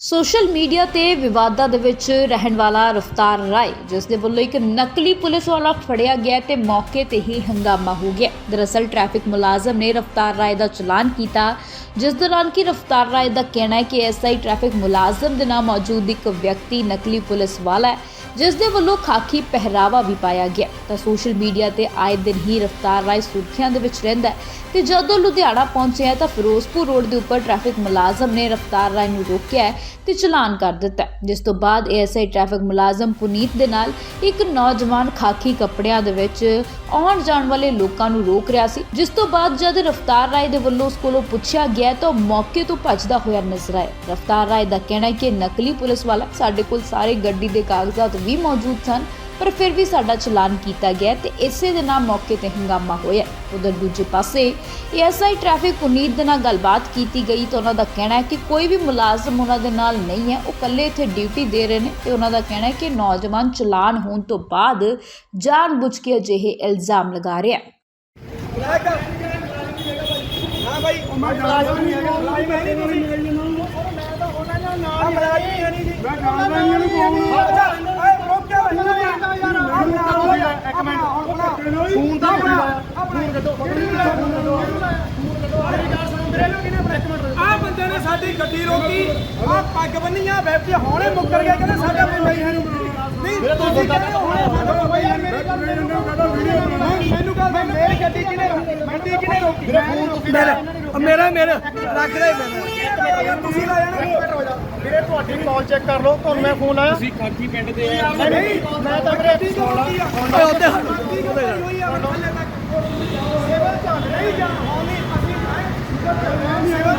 Social media ਤੇ ਵਿਵਾਦਾਂ ਦੇ ਵਿੱਚ ਰਹਿਣ ਵਾਲਾ ਰਫਤਾਰ ਰਾਏ, ਜਿਸ ਦੇ ਵੱਲੋਂ ਇੱਕ ਨਕਲੀ ਪੁਲਿਸ ਵਾਲਾ ਫੜਿਆ ਗਿਆ ਤੇ ਮੌਕੇ ਤੇ ਹੀ ਹੰਗਾਮਾ ਹੋ ਗਿਆ। ਦਰਅਸਲ ਟ੍ਰੈਫਿਕ ਮੁਲਾਜ਼ਮ ਨੇ ਰਫਤਾਰ ਰਾਏ ਦਾ ਚਲਾਨ ਕੀਤਾ, ਜਿਸ ਦੌਰਾਨ ਕਿ ਰਫਤਾਰ ਰਾਏ ਦਾ ਕਹਿਣਾ ਹੈ ਕਿ ਐਸਆਈ ਟ੍ਰੈਫਿਕ ਮੁਲਾਜ਼ਮ ਦੇ ਨਾਲ ਮੌਜੂਦ ਇੱਕ ਵਿਅਕਤੀ ਨਕਲੀ ਪੁਲਿਸ ਵਾਲਾ ਹੈ। ਜਿਸ ਦੇ ਵੱਲੋਂ ਖਾਕੀ ਪਹਿਰਾਵਾ ਵੀ ਪਾਇਆ ਗਿਆ। ਤਾਂ ਸੋਸ਼ਲ ਮੀਡੀਆ ਤੇ ਆਏ ਦਿਨ ਹੀ ਰਫਤਾਰ ਰਾਏ ਸੁਰਖੀਆਂ ਦੇ ਵਿੱਚ ਰਹਿੰਦਾ ਤੇ ਜਦੋਂ ਲੁਧਿਆਣਾ ਪਹੁੰਚਿਆ ਤਾਂ ਫਿਰੋਜ਼ਪੁਰ ਰੋਡ ਦੇ ਉੱਪਰ ਟ੍ਰੈਫਿਕ ਮੁਲਾਜ਼ਮ ਨੇ ਰਫਤਾਰ ਰਾਏ ਨੂੰ ਰੋਕਿਆ ਤੇ ਚਲਾਨ ਕਰ ਦਿੱਤਾ ਜਿਸ ਤੋਂ ਬਾਅਦ ਏਐਸਆਈ ਟ੍ਰੈਫਿਕ ਮੁਲਾਜ਼ਮ ਪੁਨੀਤ ਦੇ ਨਾਲ ਇੱਕ ਨੌਜਵਾਨ ਖਾਕੀ ਕੱਪੜਿਆਂ ਦੇ ਵਿੱਚ ਆਉਣ ਜਾਣ ਵਾਲੇ ਲੋਕਾਂ ਨੂੰ ਰੋਕ ਰਿਹਾ ਸੀ। ਜਿਸ ਤੋਂ ਬਾਅਦ ਜਦ ਰਫਤਾਰ ਰਾਏ ਦੇ ਵੱਲੋਂ ਉਸ ਕੋਲੋਂ ਪੁੱਛਿਆ ਗਿਆ ਤਾਂ ਉਹ ਮੌਕੇ ਤੋਂ ਭੱਜਦਾ ਹੋਇਆ ਨਜ਼ਰ ਆਇਆ। ਰਫਤਾਰ ਰਾਏ ਦਾ ਕਹਿਣਾ ਹੈ ਕਿ ਨਕਲੀ ਪੁਲਿਸ ਵਾਲਾ ਸਾਡੇ ਕੋਲ ਸਾਰੇ ਗੱਡੀ ਦੇ ਕਾਗਜ਼ਾਤ ਵੀ ਮੌਜੂਦ ਸਨ ਪਰ ਫਿਰ ਵੀ ਸਾਡਾ ਚਲਾਨ ਕੀਤਾ ਗਿਆ ਤੇ ਇਸੇ ਦੇ ਨਾਲ ਮੌਕੇ ਤੇ ਹੰਗਾਮਾ ਹੋਇਆ। ਉਧਰ ਦੂਜੇ ਪਾਸੇ ਏਐਸਆਈ ਟ੍ਰੈਫਿਕ ਪੁਨੀਤ ਦੇ ਨਾਲ ਗੱਲਬਾਤ ਕੀਤੀ ਗਈ ਤਾਂ ਉਹਨਾਂ ਦਾ ਕਹਿਣਾ ਹੈ ਕਿ ਕੋਈ ਵੀ ਮੁਲਾਜ਼ਮ ਉਹਨਾਂ ਦੇ ਨਾਲ ਨਹੀਂ ਹੈ ਉਹ ਇਕੱਲੇ ਇੱਥੇ ਡਿਊਟੀ ਦੇ ਰਹੇ ਨੇ ਤੇ ਉਹਨਾਂ ਦਾ ਕਹਿਣਾ ਹੈ ਕਿ ਨੌਜਵਾਨ ਚਲਾਨ ਹੋਣ ਤੋਂ ਬਾਅਦ ਜਾਣਬੁੱਝ ਕੇ ਅਜਿਹੇ ਇਲਜ਼ਾਮ ਲਗਾ ਰਿਹਾ ਹੈ। ਹਾਂ ਭਾਈ ਮੈਂ ਜਾਣਦਾ ਨਹੀਂ ਲਾਈ ਮੈਂ ਨਹੀਂ ਤੁਸੀਂ ਮੈਂ ਤਾਂ ਉਹਨਾਂ ਨਾਲ ਹੈ ਨਹੀਂ ਜੀ ਮੈਂ ਜਾਣਦਾ ਨਹੀਂ ਇਹਨੂੰ ਕੌਣ ਅੱਛਾ ਓਏ ਰੁਕ ਜਾ ਭਾਈ ਯਾਰ ਇੱਕ ਮਿੰਟ ਫੋਨ ਤਾਂ ਫੋਨ ਕੱਢੋ ਫੋਨ ਕੱਢੋ। ਆ ਬੰਦੇ ਨੇ ਸਾਡੀ ਗੱਡੀ ਰੋਕੀ। ਆ ਪੱਗ ਬੰਨੀ ਆ ਵੈਬ ਹੁਣੇ ਮੁੱਕਰ ਗਿਆ ਕਹਿੰਦੇ ਸਾਡਾ ਬੰਦਾ ਹੀ ਹੈ ਨਹੀਂ ਤੁਸੀਂ ਕਹਿੰਦੇ ਹੁਣੇ ਸਾਡਾ ਬੰਦਾ ਹੀ ਹੈ ਮੇਰੀ ਗੱਲ ਮੈਨੂੰ ਕਹਦਾ ਮੇਰੀ ਗੱਡੀ ਕਿਨੇ ਗੱਡੀ ਕਿਨੇ ਰੋਕੀ? ਮੇਰਾ ਮੇਰਾ ਮੇਰਾ ਰੱਖ ਲੈ ਮੇਰਾ। ਤੁਸੀਂ ਲਾਇਆ ਨਾ ਵੀਰੇ ਤੁਹਾਡੀ ਕਾਲ ਚੈੱਕ ਕਰ ਲਓ ਤੁਹਾਨੂੰ ਮੈਂ ਫੋਨ ਆਇਆ ਤੁਸੀਂ ਖਾਕੀ ਪਿੰਡ ਦੇ ਆ ਨਹੀਂ ਮੈਂ ਤਾਂ ਵੀਰੇ ਓਏ ਉੱਤੇ ਸੇਵਾ ਚੱਲ ਰਹੀ ਜਾਂ ਹੋਣੀ ਅਸੀਂ ਸੇਵਾ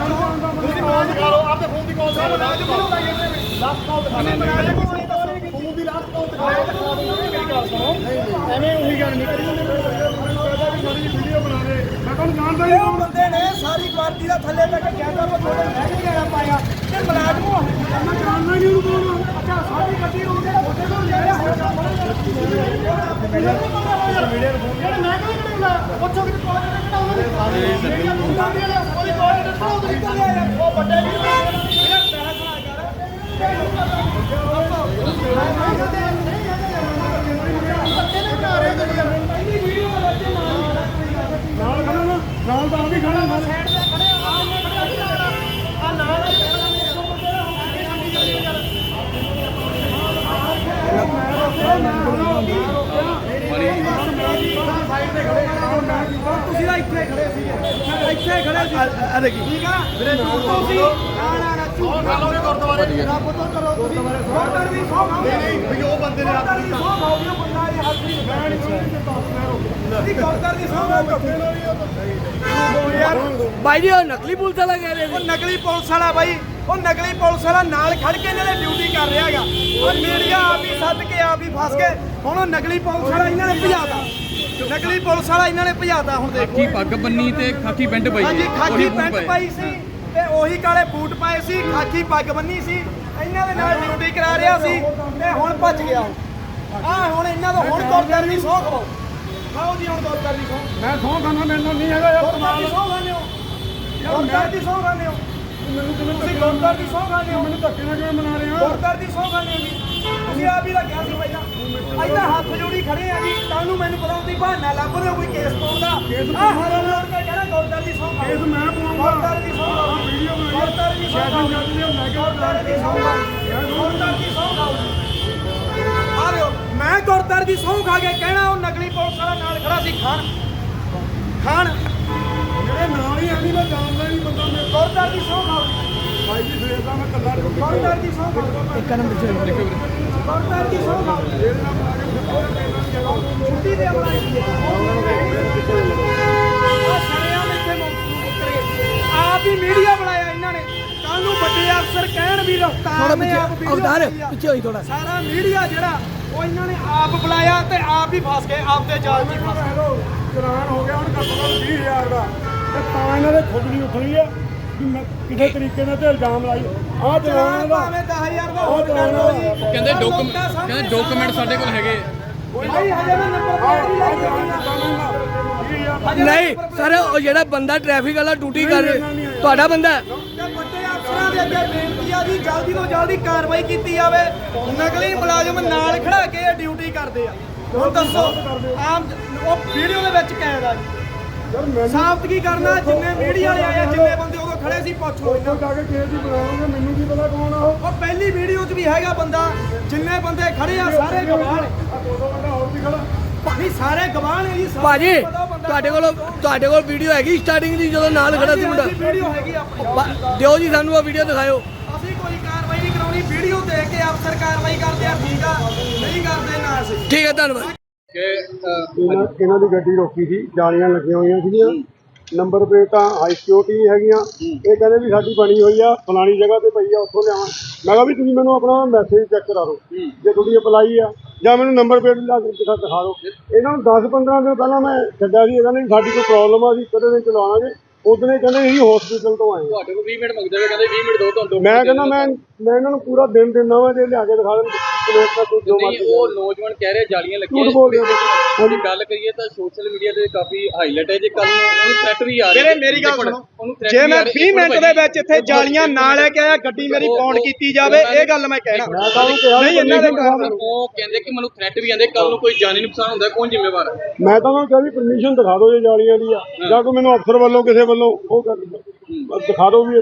ਤੁਸੀਂ ਕਾਲ ਦਿਖਾ ਲਓ ਆਪਦੇ ਫੋਨ ਦੀ ਕਾਲ ਲਓ ਲਾਸਟ ਕਾਲ ਦਿਖਾ ਲਓ ਫੋਨ ਦੀ ਲਾਸਟ ਕਾਲ ਦਿਖਾ ਲਓ ਮੇਰੀ ਗੱਲ ਸੁਣੋ ਐਵੇਂ ਉਹੀ ਗੱਲ ਨਹੀਂ ਕਰੀ ਵੀਡੀਓ ਬਣਾ ਦੇ ਮੈਂ ਤੁਹਾਨੂੰ ਜਾਣਦਾ ਹੀ ਉਹ ਬੰਦੇ ਨੇ। ਸਾਰੀ ਪਾਰਟੀ ਦਾ ਥੱਲੇ ਤੱਕ ਕਹਿੰਦਾ ਉਹ ਥੋੜੇ ਮਹਿੰਗੇ ਜਾਣਾ ਪਾਇਆ ਤੇ ਮਲਾਜ਼ਮ ਉਹ ਮੈਂ ਜਾਣਦਾ ਨਹੀਂ ਉਹਨੂੰ ਕੌਣ ਅੱਛਾ ਸਾਡੀ ਗੱਡੀ ਰੋਕ ਕੇ ਛੋਟੇ ਤੋਂ ਲੈ ਰਿਹਾ ਹੋਰ ਕੰਮ ਜਿਹੜਾ ਮੈਂ ਕਿਉਂ ਕਰਾਂਗਾ ਪੁੱਛੋ ਕਿ ਕਾਲ ਕਿਹਨੇ ਕਢਾਉਣਾ ਨਹੀਂ ਉਹਨਾਂ ਦੀ ਉਹਦੀ ਕਾਲ ਕਿਹਨੇ ਕਢਾਉਣਾ ਤੁਸੀਂ ਕਰ ਲਿਆ ਯਾਰ ਉਹ ਵੱਡੇ ਵੀ ਮੇਰਾ ਪੈਰਾ ਖੜਾ ਨਾਲ ਖੜਾ ਨਾ ਨਾਲ ਤਾਂ ਵੀ ਖੜਾ ਨਾਲ ਸਾਈਡ ਤੇ ਖੜੇ ਆ ਆ ਨਾਲ ਤੁਸੀਂ ਤਾਂ ਇੱਥੇ ਖੜੇ ਸੀ। ਇੱਥੇ ਖੜੇ ਸੀ। ਆ ਦੇਖੀ। ਠੀਕ ਆ? ਵੀਰੇ ਤੁਸੀਂ ਨਾ ਨਾ ਨਾ ਝੂਠ ਨਾ ਲਾਓ ਗੁਰਦੁਆਰੇ ਰੱਬ ਤੋਂ ਕਰੋ ਤੁਸੀਂ ਗੁਰਦੁਆਰੇ ਦੀ ਸੌ ਖਾਓ। ਨਹੀਂ ਵੀ ਉਹ ਬੰਦੇ ਨੇ ਗੁਰਦੁਆਰੇ ਦੀ ਸੌ ਖਾਓ ਵੀ ਉਹ ਬੰਦਾ ਇਹ ਹੱਥ ਨਹੀਂ ਮੈਂ ਨਹੀਂ ਤੁਸੀਂ ਗੁਰਦੁਆਰੇ ਦੀ ਯਾਰ ਬਾਈ ਜੀ ਉਹ ਨਕਲੀ ਪੁਲਿਸ ਵਾਲਾ ਕਹਿ ਰਹੇ ਉਹ ਨਕਲੀ ਪੁਲਿਸ ਵਾਲਾ ਬਾਈ ਉਹ ਨਕਲੀ ਪੁਲਿਸ ਵਾਲਾ ਨਾਲ ਖੜ ਕੇ ਇਹਨਾਂ ਨੇ ਡਿਊਟੀ ਕਰ ਰਿਹਾ ਹੈਗਾ। ਉਹ ਮੀਡੀਆ ਆਪ ਹੀ ਸੱਦ ਕੇ ਆਪ ਹੀ ਫਸ ਕੇ ਹੁਣ ਉਹ ਨਕਲੀ ਪੁਲਿਸ ਵਾਲਾ ਇਹਨਾਂ ਨੇ ਭਜਾਤਾ। ਨਕਲੀ ਪੁਲਿਸ ਵਾਲਾ ਇਹਨਾਂ ਨੇ ਭਜਾਤਾ ਹੁਣ ਦੇਖੋ। ਖਾਕੀ ਪੱਗ ਬੰਨੀ ਤੇ ਖਾਕੀ ਪੈਂਟ ਪਾਈ। ਹਾਂਜੀ। ਖਾਕੀ ਪੈਂਟ। ਪਾਈ ਸੀ ਤੇ ਉਹੀ ਕਾਲੇ ਬੂਟ ਪਾਏ ਸੀ ਖਾਕੀ ਪੱਗ ਬੰਨੀ ਸੀ। ਇਹਨਾਂ ਦੇ ਨਾਲ ਡਿਊਟੀ ਕਰਾ ਰਿਹਾ ਸੀ ਤੇ ਹੁਣ ਭੱਜ ਗਿਆ ਆ ਹੁਣ ਇਹਨਾਂ ਦਾ ਹੁਣ ਗੁਰਦਾਰ ਦੀ ਸੌਂ ਖਵਾਓ ਖਾਓ ਜੀ ਹੁਣ ਮੈਂ ਸੌਂ ਖਾਣਾ ਮੈਨੂੰ ਨਹੀਂ ਹੈਗਾ ਯਾਰ। ਦੀ ਸੌਂ ਖਾਣੇ ਹੋ। ਗੁਰਦਾਰ ਦੀ ਸੌਂ ਖਾਣੇ ਹੋ। ਮੈਨੂੰ ਕਿਵੇਂ ਤੁਸੀਂ ਗੁਰਦਾਰ ਦੀ ਸੌਂ ਖਾਣੇ ਹੋ। ਮੈਨੂੰ ਧੱਕੇ ਨਾਲ ਕਿਵੇਂ ਮਨਾ ਰਹੇ ਹੋ? ਗੁਰਦਾਰ ਦੀ ਸੌਂ ਖਾਣੇ ਹੋ ਜੀ। ਤੁਸੀਂ ਆਪ ਹੀ ਲੱਗਿਆ ਸੀ ਪਹਿਲਾਂ। ਇੱਦਾਂ ਹੱਥ ਜੋੜੀ ਖੜੇ ਆ ਜੀ। ਤੁਹਾਨੂੰ ਮੈਨੂੰ ਪਤਾ ਹੁੰਦੀ ਬਹਾਨਾ ਲੱਭ ਰਹੇ ਹੋ ਕੋਈ ਕੇਸ ਪਾਉਣ ਦਾ। ਆ ਹਰਨ ਲੋੜ ਕੇ ਕਹਿਣਾ ਗੁਰਦਾਰ ਦੀ ਸੌਂ ਖਾਓ। ਕੇਸ ਮੈਂ ਪਾਉਂਗਾ ਗੁਰਦਾਰ ਦੀ ਸੌਂ ਖਾਓ। ਵੀਡੀਓ ਬਣਾ ਗੁਰਦਾਰ ਦੀ ਸੌਂ ਖਾਓ। ਜੱਜ ਨੇ ਲੈ ਕੇ ਗੁਰਦਾਰ ਦੀ ਸੌਂ ਖਾਓ। ਮੈਂ ਗੁਰਦਾਰ ਦੀ ਸੌਂ ਖਾ ਕੇ ਕਹਿਣਾ ਉਹ ਨਕਲੀ ਪੁਲਿਸ ਵਾਲਾ ਨਾਲ ਖੜਾ ਸੀ ਖਾਨ। ਖਾਨ। ਮੇਰੇ ਨਾਲ ਹੀ ਆਣੀ ਮੈਂ ਜਾਣਦਾ ਨਹੀਂ ਬੰਦਾ ਮੈਂ ਗੁਰਦਾਰ ਦੀ ਸੌਂ ਖਾਓ ਬਾਈ ਜੀ ਫੇਰ ਤਾਂ ਮੈਂ ਕੱਲਾ ਗੁਰਦਾਰ ਦੀ ਸੌਂ ਖਾਓ ਇੱਕ ਨੰਬਰ ਚ ਗੁਰਦਾਰ ਦੀ ਸੌਂ ਖਾਓ ਛੁੱਟੀ ਦੇ ਆਪਣਾ ਆ ਸ਼ਰਿਆਮ ਇੱਥੇ ਮੁੱਕਰ। ਗਏ ਆਪ ਹੀ ਮੀਡੀਆ ਬਣਾਇਆ ਇਹਨਾਂ ਨੇ। ਕੱਲ ਨੂੰ ਵੱਡੇ ਅਫਸਰ ਕਹਿਣ ਵੀ ਰਫਤਾਰ ਨੇ ਆਪ ਵੀਡੀਓ ਅਵਤਾਰ ਬਣਾਈ। ਪਿੱਛੇ ਹੋਈ ਥੋੜਾ ਸਾਰਾ ਮੀਡੀਆ ਜਿਹੜਾ ਉਹ ਇਹਨਾਂ ਨੇ ਆਪ ਬੁਲਾਇਆ ਤੇ ਆਪ ਹੀ ਫਸ ਗਏ ਆਪ ਦੇ ਜਾਲ 'ਚ ਹੀ ਫਸ ਗਏ। ਹੈਲੋ ਚਲਾਨ ਹੋ ਗਿਆ ਹੁਣ ਘੱਟੋ ਘੱਟ 20000 ਦਾ। ਤੇ ਤਾਂ ਇਹਨਾਂ ਦੇ ਖੁਦ ਨਹੀਂ ਉੱਠਣੀ ਹੈ ਕਿ ਮੈਂ ਕਿਸੇ ਤਰੀਕੇ ਨਾਲ ਤੇ ਇਲਜ਼ਾਮ ਲਾਈ ਆਹ ਚਲਾਨ ਦਾ ਭਾਵੇਂ 10000 ਦਾ ਉਹ ਹੋਰ ਕਰ ਲਓ ਜੀ। ਕਹਿੰਦੇ ਆਹ ਡਾਕੂਮੈਂਟ ਲੋਕਾਂ ਸਾਹਮਣੇ ਕਹਿੰਦੇ ਡਾਕੂਮੈਂਟ ਸਾਡੇ ਕੋਲ ਹੈਗੇ। ਭਾਈ ਹਜੇ ਮੈਂ ਨੰਬਰ ਪਲੇਟ ਨਹੀਂ ਲਾਈ ਨਹੀਂ ਸਰ ਉਹ ਜਿਹੜਾ ਬੰਦਾ ਟ੍ਰੈਫਿਕ ਵਾਲਾ ਡਿਊਟੀ ਕਰ ਰਿਹਾ ਤੁਹਾਡਾ ਬੰਦਾ ਹੈ? ਦੇ ਅੱਗੇ ਬੇਨਤੀ ਆ ਜੀ ਜਲਦੀ ਤੋਂ ਜਲਦੀ ਕਾਰਵਾਈ ਕੀਤੀ ਜਾਵੇ। ਨਕਲੀ ਮੁਲਾਜ਼ਮ ਨਾਲ ਖੜਾ ਕੇ ਇਹ ਡਿਊਟੀ ਕਰਦੇ ਆ। ਹੁਣ ਦੱਸੋ ਆਮ ਉਹ ਵੀਡੀਓ ਦੇ ਵਿੱਚ ਕੈਦ ਆ ਜੀ। ਸਾਬਤ ਕੀ ਕਰਨਾ ਜਿੰਨੇ ਮੀਡੀਆ ਵਾਲੇ ਆਏ ਆ, ਜਿੰਨੇ ਬੰਦੇ ਉਦੋਂ ਖੜੇ ਸੀ ਪੁੱਛ ਲਓ ਜਾ ਕੇ ਕਿਸੇ ਦੀ ਬਣਾਉਂਗੇ ਮੈਨੂੰ ਕੀ ਪਤਾ ਕੌਣ ਆ ਉਹ। ਉਹ ਪਹਿਲੀ ਵੀਡੀਓ 'ਚ ਵੀ ਹੈਗਾ ਬੰਦਾ ਜਿੰਨੇ ਬੰਦੇ ਖੜੇ ਆ ਸਾਰੇ ਗਵਾਹ ਨੇ। ਆ ਦੋ ਦੋ ਬੰਦਾ ਹੋਰ ਵੀ ਖੜਾ। ਭਾਜੀ ਸਾਰੇ ਗਵਾਹ ਨੇ ਜੀ ਸਾਰੇ ਭਾਜੀ ਪਤਾ ਉਹ ਬੰਦਾ- ਤੁਹਾਡੇ ਕੋਲ ਤੁਹਾਡੇ ਕੋਲ ਵੀਡੀਓ ਹੈਗੀ ਸਟਾਰਟਿੰਗ ਦੀ ਜਦੋਂ ਨਾਲ ਖੜਾ ਸੀ ਮੁੰਡਾ? ਵੀਡੀਓ ਹੈਗੀ ਆਪਣੀ। ਬਾ- ਦਿਓ ਜੀ ਸਾਨੂੰ ਉਹ ਵੀਡੀਓ ਦਿਖਾਓ ਅਸੀਂ ਕੋਈ ਕਾਰਵਾਈ ਨਹੀਂ ਕਰਾਉਣੀ ਵੀਡੀਓ ਦੇਖ ਕੇ ਅਫਸਰ ਕਾਰਵਾਈ ਕਰਦੇ ਆ ਠੀਕ ਆ? ਨਹੀਂ ਕਰਦੇ ਨਾ ਅਸੀਂ। ਠੀਕ ਹੈ ਧੰਨਵਾਦ। ਇਹਨਾਂ ਇਹਨਾਂ ਦੀ ਗੱਡੀ ਰੋਕੀ ਸੀ ਜਾਲੀਆਂ ਲੱਗੀਆਂ ਹੋਈਆਂ ਸੀਗੀਆਂ। ਨੰਬਰ ਪਲੇਟਾਂ ਹਾਈ ਸਿਕਿਉਰਿਟੀ ਹੈਗੀਆਂ। ਇਹ ਕਹਿੰਦੇ ਵੀ ਸਾਡੀ ਬਣੀ ਹੋਈ ਆ ਫਲਾਣੀ ਜਗ੍ਹਾ ਤੇ ਪਈ ਆ ਉੱਥੋਂ ਲਿਆਵਾਂ। ਮੈਂ ਕਿਹਾ ਵੀ ਤੁਸੀਂ ਮੈਨੂੰ ਆਪਣਾ ਮੈਸੇਜ ਚੈੱਕ ਕਰਾ ਦਿਓ। ਜੇ ਤੁਹਾਡੀ ਅਪਲਾਈ ਆ ਜਾਂ ਮੈਨੂੰ ਨੰਬਰ ਪਲੇਟ ਲਾ ਕੇ ਦਿਖਾ ਦਿਖਾ ਦਿਓ। ਇਹਨਾਂ ਨੂੰ 10 15 ਦਿਨ ਪਹਿਲਾਂ ਮੈਂ ਛੱਡਿਆ ਸੀ ਇਹ ਕਹਿੰਦੇ ਵੀ ਸਾਡੀ ਕੋਈ ਪ੍ਰੋਬਲਮ ਆ ਅਸੀਂ ਕਦੇ ਦਿਨ ਚਲਾਵਾਂਗੇ ਉਦੋਂ ਇਹ ਕਹਿੰਦੇ ਅਸੀਂ ਹਸਪੀਟਲ ਤੋਂ ਆਏ। ਤੁਹਾਡੇ ਕੋਲ 20 ਮਿੰਟ ਮੰਗਦੇ ਹੋਏ ਕਹਿੰਦੇ 20 ਮਿੰਟ ਦੋ ਤੁਹਾਨੂੰ ਮੈਂ ਕਹਿੰਦਾ ਮੈਂ ਮੈਂ ਇਹਨਾਂ ਨੂੰ ਪੂਰਾ ਦਿਨ ਦਿੰਦਾ ਵਾਂ ਜੇ ਲਿਆ ਕੇ ਦਿਖਾ ਦੇਣ ਪਲੇਟ ਦਾ ਕੋਈ ਜੋ ਨਹੀਂ ਮਰਜ਼ੀ ਉਹ ਨੌਜਵਾਨ ਕਹਿ ਰਹੇ ਜਾਲੀਆਂ ਲੱਗੀਆਂ ਝੂਠ ਬੋਲਦੇ ਨੇ। ਜੇ ਗੱਲ ਕਰੀਏ ਤਾਂ ਸੋਸ਼ਲ ਮੀਡੀਆ ਤੇ ਕਾਫੀ ਹਾਈਲਾਈਟ ਹੈ ਜੇ ਕੱਲ ਨੂੰ ਉਹਨੂੰ ਥ੍ਰੈਟ ਵੀ ਆ ਰਹੇ ਵੀਰੇ ਮੇਰੀ ਗੱਲ ਇੱਕ ਮਿੰਟ, ਸੁਣੋ। ਉਹਨੂੰ threat ਜੇ ਵੀ ਮੈਂ ਆ ਰਹੇ, 20 ਇੱਕ ਮਿੰਟ ਮਿੰਟ ਦੇ ਵਿੱਚ ਇੱਥੇ ਜਾਲੀਆਂ ਨਾ ਲੈ ਕੇ ਆਇਆ ਗੱਡੀ ਮੇਰੀ ਉਹ- ਪੌਂਡ ਉਹ- ਕੀਤੀ ਜਾਵੇ ਇਹ ਗੱਲ ਮੈਂ ਕਹਿਣਾ। ਮੈਂ ਤਾਂ ਉਹਨੂੰ ਕਿਹਾ ਨਹੀਂ ਇਹਨਾਂ ਦੇ ਕੰਮ ਉਹ ਕਹਿੰਦੇ ਕਿ ਮੈਨੂੰ ਥ੍ਰੈਟ ਵੀ ਆਂਦੇ ਕੱਲ ਨੂੰ ਕੋਈ ਜਾਨੀ ਨੁਕਸਾਨ ਹੁੰਦਾ ਕੌਣ ਜ਼ਿੰਮੇਵਾਰ ਹੈ? ਮੈਂ ਤਾਂ ਉਹਨਾਂ ਨੂੰ ਕਿਹਾ ਵੀ ਪਰਮਿਸ਼ਨ ਦਿਖਾ ਦਿਓ ਜੇ ਜਾਲੀਆਂ ਦੀ ਆ। ਜਾਂ ਕੋਈ ਮੈਨੂੰ ਅਫਸਰ ਵੱਲੋਂ ਕਿਸੇ ਵੱਲੋਂ ਉਹ ਕਰ ਬਸ ਦਿਖਾ ਦਿਓ ਵੀ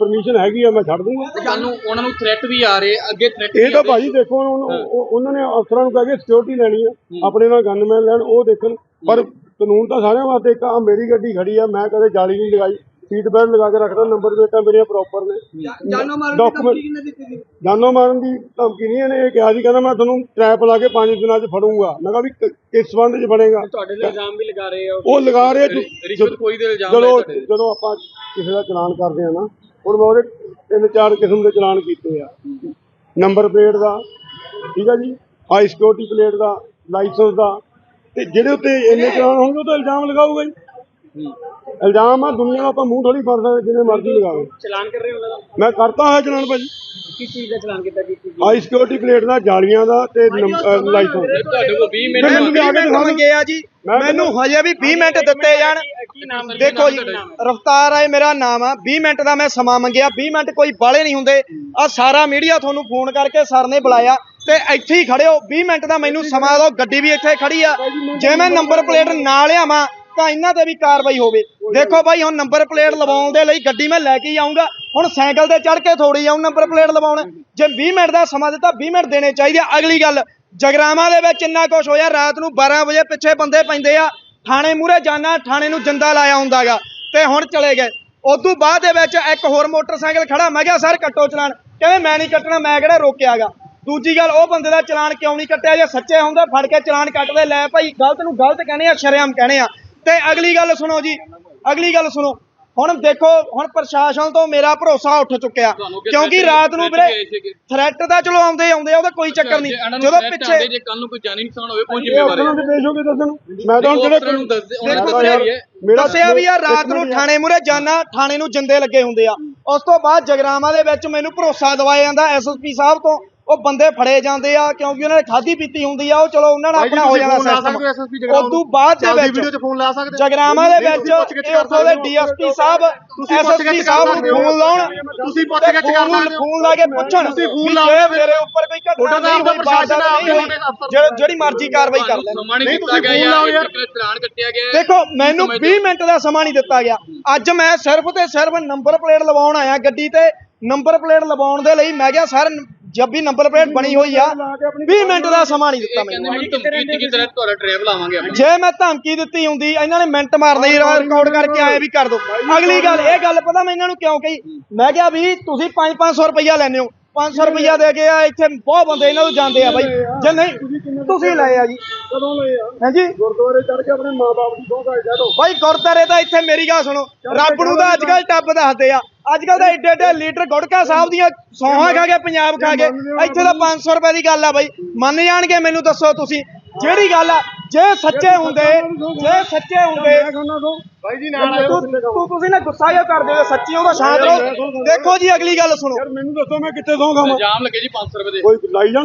ਪਰਮਿਸ਼ਨ ਹੈਗੀ ਆ ਮੈਂ ਛੱਡ ਦੂੰਗਾ। ਕੱਲ ਨੂੰ ਉਹਨਾਂ ਨੂੰ ਥ੍ਰੈਟ ਵੀ ਆ ਰਹੇ ਅੱਗੇ ਥ੍ਰੈਟ ਇਹ ਤਾਂ ਭਾਜੀ ਦੇਖੋ ਹੁਣ ਉਹ- ਉਹ- ਉਹਨਾਂ ਨੇ ਅਫਸਰਾਂ ਨੂੰ ਕਹਿ ਕੇ ਸਿਕਿਉਰਿਟੀ ਲੈਣੀ ਆ ਆਪਣੇ ਨਾਲ ਗਨਮੈਨ ਲੈਣ ਉਹ ਦੇਖਣ। ਪਰ ਕਾਨੂੰਨ ਤਾਂ ਸਾਰਿਆਂ ਵਾਸਤੇ ਇੱਕ ਆ ਮੇਰੀ ਗੱਡੀ ਖੜੀ ਆ ਮੈਂ ਕਦੇ ਜਾਲੀ ਨਹੀਂ ਲਗਾਈ। ਸੀਟ ਬੈਲਟ ਲਗਾ ਕੇ ਰੱਖਦਾ ਨੰਬਰ ਪਲੇਟਾਂ ਮੇਰੀਆਂ ਪ੍ਰੋਪਰ ਨੇ। ਜਾਨੋ ਮਾਰਨ ਦੀ ਧਮਕੀ ਕਿੰਨੇ ਦਿੱਤੀ ਸੀ? ਜਾਨੋਂ ਮਾਰਨ ਦੀ ਧਮਕੀ ਨਹੀਂ ਇਹਨੇ ਇਹ ਕਿਹਾ ਸੀ ਕਹਿੰਦਾ ਮੈਂ ਤੁਹਾਨੂੰ ਟ੍ਰੈਪ ਲਾ ਕੇ ਪੰਜ ਦਿਨਾਂ 'ਚ ਫੜੂੰਗਾ। ਮੈਂ ਕਿਹਾ ਵੀ ਕ- ਕਿਸ ਸੰਬੰਧ 'ਚ ਫੜੇਗਾ? ਤੁਹਾਡੇ ਤੇ ਇਲਜ਼ਾਮ ਵੀ ਲਗਾ ਰਹੇ ਆ। ਉਹ ਲਗਾ ਰਹੇ ਜੋ- ਰਿਸ਼ਵਤ ਕੋਈ ਦੇ ਇਲਜ਼ਾਮ ਲਾਏ ਜਦੋਂ ਤੁਹਾਡੇ ਤੇ। ਜਦੋਂ ਆਪਾਂ ਕਿਸੇ ਦਾ ਚਲਾਨ ਕਰਦੇ ਆ ਨਾ ਔਰ ਮੈਂ ਉਹਦੇ ਤਿੰਨ ਚਾਰ ਕਿਸਮ ਦੇ ਚਲਾਨ ਕੀਤੇ ਆ। ਨੰਬਰ ਪਲੇਟ ਦਾ, ਠੀਕ ਆ ਜੀ? ਹਾਈ ਸਿਕਿਉਰਿਟੀ ਪਲੇਟ ਦਾ ਲਾਇਸੈਂਸ ਦਾ। ਤੇ ਜਿਹੜੇ ਉੱਤੇ ਇੰਨੇ ਚਲਾਨ ਹੋਣਗੇ, ਉਹ ਤਾਂ ਇਲਜ਼ਾਮ ਲਗਾਊਗਾ ਜੀ। ਇਲਜ਼ਾਮ ਆ ਦੁਨੀਆ ਦਾ ਆਪਾਂ ਮੂੰਹ ਥੋੜੀ ਫੜ ਸਕਦੇ ਜਿੰਨੇ ਮਰਜ਼ੀ ਲਗਾਵੇ ਚਲਾਨ ਕਰ ਰਹੇ ਹੋ ਉਹਨਾਂ ਦਾ ਮੈਂ ਕਰਤਾ ਹੋਇਆ ਚਲਾਨ ਭਾਜੀ। ਕਿਸ ਚੀਜ਼ ਦਾ ਚਲਾਨ ਕੀਤਾ ਕੀ ਹਾਈ ਸਿਕਿਉਰਿਟੀ ਪਲੇਟ ਦਾ ਜਾਲੀਆਂ ਦਾ ਤੇ ਲਾਇਸੈਂਸ ਤੁਹਾਡੇ ਕੋਲ 20 ਮਿੰਟ ਮੈਨੂੰ ਆ ਕੇ ਦਿਖਾ ਜੀ। ਮੈਨੂੰ ਹਜੇ ਵੀ 20 ਮਿੰਟ ਦਿੱਤੇ ਜਾਣ। ਦੇਖੋ ਜੀ ਰਫਤਾਰ ਆਏ ਮੇਰਾ ਨਾਮ ਆ। 20 ਮਿੰਟ ਦਾ ਮੈਂ ਸਮਾਂ ਮੰਗਿਆ। 20 ਮਿੰਟ ਕੋਈ ਬਾਲੇ ਨਹੀਂ ਹੁੰਦੇ। ਆ ਸਾਰਾ ਮੀਡੀਆ ਤੁਹਾਨੂੰ ਫੋਨ ਕਰਕੇ ਸਰ ਨੇ ਬੁਲਾਇਆ ਤੇ ਇੱਥੇ ਹੀ ਖੜੇ ਹੋ 20 ਮਿੰਟ ਦਾ ਮੈਨੂੰ ਸਮਾਂ ਦਿਓ। ਗੱਡੀ ਵੀ ਇੱਥੇ ਖੜੀ ਆ। ਜੇ ਮੈਂ ਨੰਬਰ ਪਲੇਟ ਨਾ ਲਿਆਵਾਂ ਤਾਂ ਇਹਨਾਂ ਤੇ ਵੀ ਕਾਰਵਾਈ ਹੋਵੇ। ਦੇਖੋ ਭਾਈ ਹੁਣ ਨੰਬਰ ਪਲੇਟ ਲਵਾਉਣ ਦੇ ਲਈ ਗੱਡੀ ਮੈਂ ਲੈ ਕੇ ਹੀ ਆਉਂਗਾ ਹੁਣ ਸਾਈਕਲ ਤੇ ਚੜ ਕੇ ਥੋੜੀ ਆਉਂ ਨੰਬਰ ਪਲੇਟ ਲਵਾਉਣ। ਜੇ 20 ਮਿੰਟ ਦਾ ਸਮਾਂ ਦਿੱਤਾ 20 ਮਿੰਟ ਦੇਣੇ ਚਾਹੀਦੇ। ਅਗਲੀ ਗੱਲ ਜਗਰਾਵਾਂ ਦੇ ਵਿੱਚ ਇੰਨਾ ਕੁਝ ਹੋਇਆ ਰਾਤ ਨੂੰ 12 ਵਜੇ ਪਿੱਛੇ ਬੰਦੇ ਪੈਂਦੇ ਆ। ਥਾਣੇ ਮੂਰੇ ਜਾਣਾ ਥਾਣੇ ਨੂੰ ਜਿੰਦਾ ਲਾਇਆ ਹੁੰਦਾਗਾ। ਤੇ ਹੁਣ ਚਲੇ ਗਏ। ਉਦੋਂ ਬਾਅਦ ਦੇ ਵਿੱਚ ਇੱਕ ਹੋਰ ਮੋਟਰਸਾਈਕਲ ਖੜਾ। ਮੈਂ ਕਿਹਾ ਸਰ ਕੱਟੋ ਚਲਾਨ। ਕਹਿੰਦੇ ਮੈਂ ਨਹੀਂ ਕੱਟਣਾ ਮੈਂ ਕਿਹੜਾ ਰੋਕਿਆਗਾ? ਦੂਜੀ ਗੱਲ ਉਹ ਬੰਦੇ ਦਾ ਚਲਾਨ ਕਿਉਂ ਨਹੀਂ ਕੱਟਿਆ? ਜੇ ਸੱਚੇ ਹੁੰਦੇ ਫੜ ਕੇ ਚਲਾਨ ਕੱਟਦੇ। ਲੈ ਭਾਈ ਗਲਤ ਨੂੰ ਗਲਤ ਕਹਿੰਦੇ ਆ ਸ਼ਰੇਆਮ ਕਹਿੰਦੇ ਆ। ਤੇ ਅਗਲੀ ਗੱਲ ਸੁਣੋ ਜੀ ਅਗਲੀ ਗੱਲ ਸੁਣੋ। ਹੁਣ ਦੇਖੋ ਹੁਣ ਪ੍ਰਸ਼ਾਸਨ ਤੋਂ ਮੇਰਾ ਭਰੋਸਾ ਉੱਠ ਚੁੱਕਿਆ। ਕਿਉਂਕਿ ਰਾਤ ਨੂੰ ਵੀਰੇ। ਥ੍ਰੈਟ ਤਾਂ ਚਲੋ ਆਉਂਦੇ ਆਉਂਦੇ ਆ ਉਹਦਾ ਕੋਈ ਚੱਕਰ ਨਹੀਂ। ਜਦੋਂ ਪਿੱਛੇ ਜੇ ਕੱਲ ਨੂੰ ਕੋਈ ਜਾਨੀ ਨੁਕਸਾਨ ਹੋਵੇ ਜ਼ਿੰਮੇਵਾਰ ਹੈ। ਦੇ ਪੇਸ਼ ਦੱਸਣ? ਮੈਂ ਤਾਂ ਜਿਹੜੇ ਦੱਸਿਆ ਵੀ ਹੈ। ਮੇਰਾ ਦੱਸਿਆ ਵੀ ਆ ਰਾਤ ਨੂੰ। ਥਾਣੇ ਮੂਰੇ ਜਾਣਾ ਥਾਣੇ ਨੂੰ ਜਿੰਦੇ ਲੱਗੇ ਹੁੰਦੇ ਆ। ਉਸ ਤੋਂ ਬਾਅਦ ਜਗਰਾਵਾਂ ਦੇ ਵਿੱਚ ਮੈਨੂੰ ਭਰੋਸਾ ਦਵਾਇਆ ਜਾਂਦਾ ਐਸਐਸਪੀ ਸਾਹਿਬ ਤੋਂ। ਉਹ ਬੰਦੇ ਫੜੇ ਜਾਂਦੇ ਆ ਕਿਉਂਕਿ ਉਹਨਾਂ ਨੇ ਖਾਦੀ ਪੀਤੀ ਹੁੰਦੀ ਆ ਉਹ ਚਲੋ ਉਹਨਾਂ ਨਾਲ ਆਪਣਾ ਹੋ ਜਾਣਾ ਸਿਸਟਮ ਉਸ ਤੋਂ ਬਾਅਦ ਦੇ ਵਿੱਚ ਵੀਡੀਓ 'ਚ ਫੋਨ ਲਾ ਸਕਦੇ ਜਗਰਾਵਾਂ ਦੇ ਵਿੱਚ ਕਰ ਉੱਥੋਂ ਦੇ। ਡੀਐਸਪੀ ਸਾਹਿਬ ਤੁਸੀਂ ਐਸਐਸਪੀ ਸਾਹਿਬ ਕਰ ਨੂੰ। ਫੋਨ ਲਾਉਣ ਤੁਸੀਂ ਪੁੱਛਗਿੱਛ ਕਰ ਫੋਨ- ਸਕਦੇ। ਫੋਨ ਲਾ ਕੇ ਪੁੱਛਣ ਤੁਸੀਂ ਫੋਨ ਲਾਓ। ਮੇਰੇ ਉੱਪਰ ਕੋਈ ਘਟਨਾ ਨਹੀਂ ਹੋਈ ਪ੍ਰਸ਼ਾਸਨ ਅਫਸਰ- ਜਿਹੜੀ- ਮਰਜ਼ੀ ਕਾਰਵਾਈ ਕਰ ਲੈਣ ਨਹੀਂ ਤੁਸੀਂ ਗਿਆ ਫੋਨ ਲਾਓ ਯਾਰ ਚਲਾਨ ਕੱਟਿਆ ਗਿਆ। ਦੇਖੋ ਮੈਨੂੰ ਸਮਝ 20 ਮਿੰਟ ਦਾ ਸਮਾਂ ਨਹੀਂ ਦਿੱਤਾ ਗਿਆ ਅੱਜ ਮੈਂ ਸਿਰਫ ਤੇ ਸਿਰਫ ਨੰਬਰ ਪਲੇਟ ਲਵਾਉਣ ਆਇਆ ਗੱਡੀ ਤੇ ਨੰਬਰ ਪਲੇਟ ਲਵਾਉਣ ਦੇ ਲਈ ਮੈਂ ਕਿਹਾ ਸਰ ਜਦ ਵੀ ਨੰਬਰ ਪਲੇਟ ਬਣੀ ਹੋਈ ਆ 20 ਮਿੰਟ ਦਾ ਸਮਾਂ ਨਹੀਂ ਦਿੱਤਾ ਮੈਨੂੰ। ਮੈਨੂੰ ਧਮਕੀ ਦਿੱਤੀ ਕਿ ਤੇਰਾ ਤੁਹਾਡਾ ਟ੍ਰੈਪ ਲਾਵਾਂਗੇ ਆਪਾਂ। ਜੇ ਮੈਂ ਧਮਕੀ ਦਿੱਤੀ ਹੁੰਦੀ ਇਹਨਾਂ ਨੇ ਮਿੰਟ ਮਾਰਨੇ ਹੀ ਰਿਕਾਰਡ ਕਰਕੇ ਆਏ ਵੀ ਕਰ ਦੋ। ਅਗਲੀ ਗੱਲ ਇਹ ਗੱਲ ਪਤਾ ਮੈਂ ਇਹਨਾਂ ਨੂੰ ਕਿਉਂ ਕਹੀ? ਮੈਂ ਕਿਹਾ ਵੀ ਤੁਸੀਂ 5-500 ਰੁਪਈਆ ਲੈਂਦੇ ਹੋ। 500 ਰੁਪਈਆ ਦੇ ਕੇ ਆ ਇੱਥੇ ਬਹੁਤ ਬੰਦੇ ਇਹਨਾਂ ਨੂੰ ਜਾਂਦੇ ਆ ਬਾਈ। ਜੇ ਨਹੀਂ ਤੁਸੀਂ ਲਏ ਆ ਜੀ। ਕਦੋਂ ਲਏ ਆ? ਹਾਂਜੀ ਗੁਰਦੁਆਰੇ ਚੜ ਕੇ ਆਪਣੇ ਮਾਪੇ ਦੀ ਸੌਂਹ ਦੋ ਬਾਈ ਗੁਰਦਾਰੇ ਤਾਂ ਇੱਥੇ ਮੇਰੀ ਗੱਲ ਸੁਣੋ। ਰੱਬ ਨੂੰ ਤਾਂ ਅੱਜ ਕੱਲ ਟੱਬ ਦੱਸਦੇ ਆ। ਅੱਜ ਕੱਲ ਤਾਂ ਏਡੇ ਏਡੇ ਲੀਡਰ ਗੁੜਕਾ ਸਾਹਿਬ ਦੀਆਂ ਸੌਹਾਂ ਖਾ ਕੇ ਪੰਜਾਬ ਖਾ ਕੇ। ਇੱਥੇ ਤਾਂ 500 ਰੁਪਏ ਦੀ ਗੱਲ ਆ ਬਾਈ। ਮੰਨ ਜਾਣਗੇ ਮੈਨੂੰ ਦੱਸੋ ਤੁਸੀਂ। ਜਿਹੜੀ ਗੱਲ ਆ ਜੇ ਸੱਚੇ ਹੁੰਦੇ ਜੇ ਸੱਚੇ ਹੁੰਦੇ ਬਾਈ ਜੀ ਤੂੰ ਤੂੰ- ਤੁਸੀਂ ਨਾ ਗੁੱਸਾ ਜਿਹਾ ਕਰਦੇ ਹੋ ਸੱਚੀ ਉਹਦਾ ਸ਼ਾਂਤ ਰਹੋ। ਦੇਖੋ ਜੀ ਅਗਲੀ ਗੱਲ ਸੁਣੋ। ਯਾਰ ਮੈਨੂੰ ਦੱਸੋ ਮੈਂ ਕਿੱਥੇ ਸੌਂ ਖਾਵਾਂ? ਇਲਜ਼ਾਮ ਲੱਗੇ ਜੀ 500 ਰੁਪਏ ਦੇ। ਕੋਈ ਲਾਈ ਜਾਣ?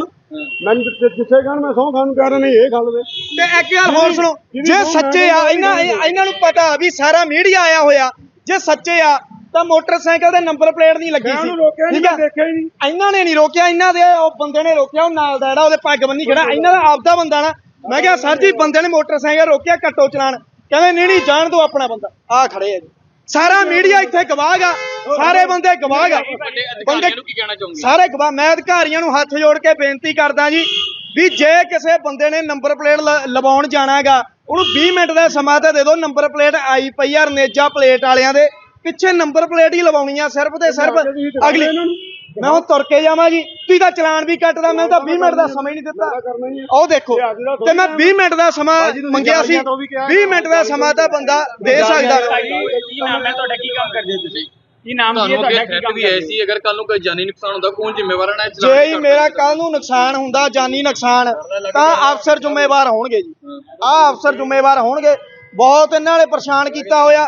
ਮੈਨੂੰ ਜਿੱਥੇ- ਜਿੱਥੇ ਕਹਿਣ ਮੈਂ ਸੌਂ ਖਾਣ ਨੂੰ ਨਹੀਂ ਇਹ ਖਾ ਲਵੇ। ਤੇ ਇੱਕ ਗੱਲ ਹੋਰ ਸੁਣੋ ਜੇ ਸੱਚੇ ਆ ਇਹਨਾਂ ਇਹ- ਇਹਨਾਂ ਨੂੰ ਪਤਾ ਵੀ ਸਾਰਾ ਮੀਡੀਆ ਆਇਆ ਹੋਇਆ। ਜੇ ਸੱਚੇ ਆ ਤਾਂ ਮੋਟਰਸਾਈਕਲ ਦੇ ਨੰਬਰ ਪਲੇਟ ਨਹੀਂ ਲੱਗੀ ਮੈਂ ਸੀ। ਠੀਕ? ਮੈਂ ਹੀ ਨਹੀਂ। ਇਹਨਾਂ ਨੇ ਨਹੀਂ ਰੋਕਿਆ ਇਹਨਾਂ ਦੇ ਉਹ ਬੰਦੇ ਨੇ ਰੋਕਿਆ ਉਹ ਨਾਲ ਦਾ ਜਿਹੜਾ ਉਹਦੇ ਪੱਗ ਬੰਨੀ ਖੜਾ ਇਹਨਾਂ ਦਾ ਆਪਦਾ ਬੰਦਾ ਨਾ ਮੈਂ ਕਿਹਾ ਸਰ ਜੀ ਬੰਦੇ ਨੇ ਮੋਟਰਸਾਈਕਲ ਰੋਕਿਆ ਕੱਟੋ ਚਲਾਨ ਕਹਿੰਦੇ ਨਹੀਂ ਨਹੀਂ ਜਾਣ ਦੋ ਆਪਣਾ ਬੰਦਾ। ਆ ਖੜੇ ਆ ਜੀ। ਸਾਰਾ ਮੀਡੀਆ ਇੱਥੇ ਗਵਾਹ ਗਾ ਸਾਰੇ ਬੰਦੇ ਗਵਾਹ ਵੱਡੇ ਅਧਿਕਾਰੀਆਂ ਨੂੰ ਕੀ ਕਹਿਣਾ ਚਾਹੋਗੇ? ਸਾਰੇ ਗਵਾਹ ਮੈਂ ਅਧਿਕਾਰੀਆਂ ਨੂੰ ਹੱਥ ਜੋੜ ਕੇ ਬੇਨਤੀ ਕਰਦਾ ਜੀ ਵੀ ਜੇ ਕਿਸੇ ਬੰਦੇ ਨੇ ਨੰਬਰ ਪਲੇਟ ਲਵਾਉਣ ਜਾਣਾ ਹੈਗਾ ਉਹਨੂੰ 20 ਮਿੰਟ ਦਾ ਸਮਾਂ ਤਾਂ ਦੇ ਦਿਓ। ਨੰਬਰ ਪਲੇਟ ਆਈ ਪਈ ਆ ਰਨੇਜਾ ਪਲੇਟ ਵਾਲਿਆਂ ਦੇ। ਪਿੱਛੇ ਨੰਬਰ ਪਲੇਟ ਹੀ ਲਵਾਉਣੀ ਆ ਸਿਰਫ ਤੇ ਸਿਰਫ ਅਗਲੀ ਮੈਂ ਹੁਣ ਤੁਰ ਕੇ ਜਾਵਾਂ ਜੀ। ਤੁਸੀਂ ਤਾਂ ਚਲਾਨ ਵੀ ਕੱਟਦਾ ਮੈਂ ਤਾਂ 20 ਮਿੰਟ ਦਾ ਸਮਾਂ ਹੀ ਨਹੀਂ ਦਿੱਤਾ। ਉਹ ਦੇਖੋ ਤੇ ਮੈਂ 20 ਮਿੰਟ ਦਾ ਸਮਾਂ ਮੰਗਿਆ ਸੀ। 20 ਮਿੰਟ ਦਾ ਸਮਾਂ ਤਾਂ ਬੰਦਾ ਦੇ ਸਕਦਾ। ਕੀ ਨਾਮ ਹੈ ਤੁਹਾਡਾ? ਕੀ ਕੰਮ ਕਰਦੇ ਤੁਸੀਂ? ਕੀ ਨਾਮ ਤੁਹਾਨੂੰ ਅੱਗੇ ਥ੍ਰੈਟ ਵੀ ਆਈ ਸੀ ਅਗਰ ਕੱਲ ਨੂੰ ਕੋਈ ਜਾਨੀ ਨੁਕਸਾਨ ਹੁੰਦਾ ਕੌਣ ਜ਼ਿੰਮੇਵਾਰ ਹੈ ਜੇ ਹੀ ਮੇਰਾ ਕੱਲ ਨੂੰ ਨੁਕਸਾਨ ਹੁੰਦਾ ਜਾਨੀ ਨੁਕਸਾਨ ਤਾਂ ਅਫਸਰ ਜ਼ਿੰਮੇਵਾਰ ਹੋਣਗੇ ਜੀ। ਆਹ ਅਫਸਰ ਜ਼ਿੰਮੇਵਾਰ ਹੋਣਗੇ। ਬਹੁਤ ਇਹਨਾਂ ਨੇ ਪਰੇਸ਼ਾਨ ਕੀਤਾ ਹੋਇਆ।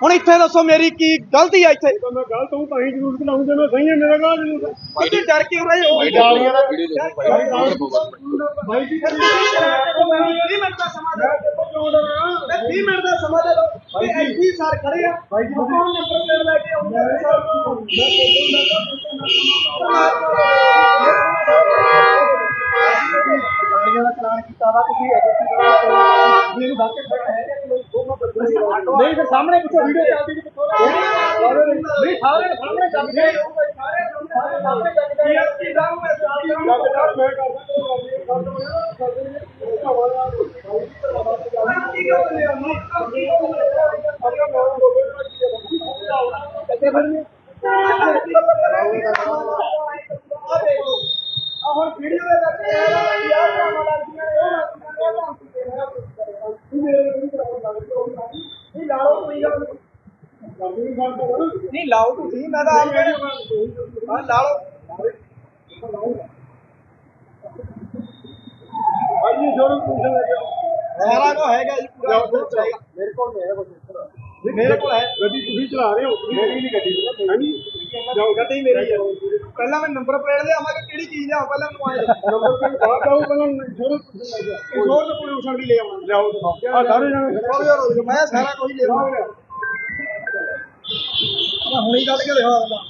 ਹੁਣ ਇੱਥੇ ਦੱਸੋ ਮੇਰੀ ਕੀ ਗਲਤੀ ਆ ਇੱਥੇ ਤਾਂ ਮੈਂ ਗਲਤ ਹੂੰ ਤਾਂ ਹੀ ਜ਼ਰੂਰ ਕਰਾਉਂ ਜੇ ਮੈਂ ਸਹੀ ਹੈ ਮੇਰਾ ਗਲਤ ਜ਼ਰੂਰ ਹੈ। ਤੁਸੀਂ ਡਰ ਕਿਉਂ ਰਹੇ ਹੋ ਭਾਈ ਜੀ 20 ਮਿੰਟ ਦਾ ਸਮਾਂ ਦੇ ਦਿਓ 20 ਮਿੰਟ ਦਾ ਸਮਾਂ ਦੇ ਦਿਓ ਭਾਈ ਜੀ ਸਰ ਖੜੇ ਆ ਭਾਈ ਜੀ ਕੌਣ ਨੰਬਰ ਪਲੇਟ ਲੈ ਕੇ ਆਉਂਦੇ ਗਾੜੀਆਂ ਦਾ ਚਲਾਨ ਕੀਤਾ ਵਾ ਤੁਸੀਂ ਐਜੈਂਸੀ ਦਾ ਵਾਕਿਆ ਖੜਾ ਹੈ ਨਹੀਂ ਫਿਰ ਸਾਹਮਣੇ ਪਿੱਛੇ ਵੀਡੀਓ ਚੱਲਦੀ ਜੀ ਕਿੱਥੋਂ ਨਹੀਂ ਸਾਰੇ ਸਾਹਮਣੇ ਚੱਲ ਗਏ ਸਾਰੇ ਸਾਹਮਣੇ ਚੱਲ ਗਏ ਕੀ ਦਾਮ ਮੈਂ ਹੁਣ ਵੀਡੀਓ ਦੇ ਵਿੱਚ ਇਹ ਡਰਾਮਾ ਲੱਗਦੀਆਂ ਨੇ ਉਹ ਲੱਗਦੀਆਂ ਨੇ ਨਹੀਂ ਲਾਓ ਕੋਈ ਗੱਲ ਨਹੀਂ ਲਾਓ ਤੁਸੀਂ ਮੈਂ ਤਾਂ ਆਪ ਹਾਂ ਲਾ ਲਓ। ਜੀ ਜੋਰ ਪੁੱਛਣ ਲੱਗੇ ਸਾਰਾ ਕੁਝ ਹੈਗਾ ਜੀ ਪੂਰਾ ਮੇਰੇ ਕੋਲ ਨਹੀਂ ਹੈਗਾ ਕੁਝ ਮੇਰੇ ਕੋਲ ਹੈ। ਗੱਡੀ ਤੁਸੀਂ ਚਲਾ ਰਹੇ ਹੋ। ਮੇਰੀ ਨਹੀਂ ਗੱਡੀ ਹਾਂਜੀ। ਜਾਓ ਗੱਡੀ ਮੇਰੀ ਹੈ। ਪਹਿਲਾਂ ਮੈਂ ਨੰਬਰ ਪਲੇਟ ਲਿਆਵਾਂ ਕਿ ਕਿਹੜੀ ਚੀਜ਼ ਲਿਆਵਾਂ ਪਹਿਲਾਂ ਮੈਨੂੰ ਆਏ। ਨੰਬਰ ਤੇ ਬਾਹਰ ਜਾਓ ਪਹਿਲਾਂ ਜੋਰ ਪੁੱਛਣ ਲੱਗੇ ਇੰਸ਼ੋਰ ਦਾ ਪੋਲੂਸ਼ਨ ਵੀ ਲੈ ਆਉਣਾ ਲਿਆਓ। ਆ ਸਾਰੇ ਜਣੇ। ਮੈਂ ਸਾਰਾ ਕੁਝ ਲੈ ਆਵਾਂ। ਹੁਣੇ ਹੁਣੀ ਕੱਢ ਕੇ ਦਿਖਾ ਦਿੰਦਾ।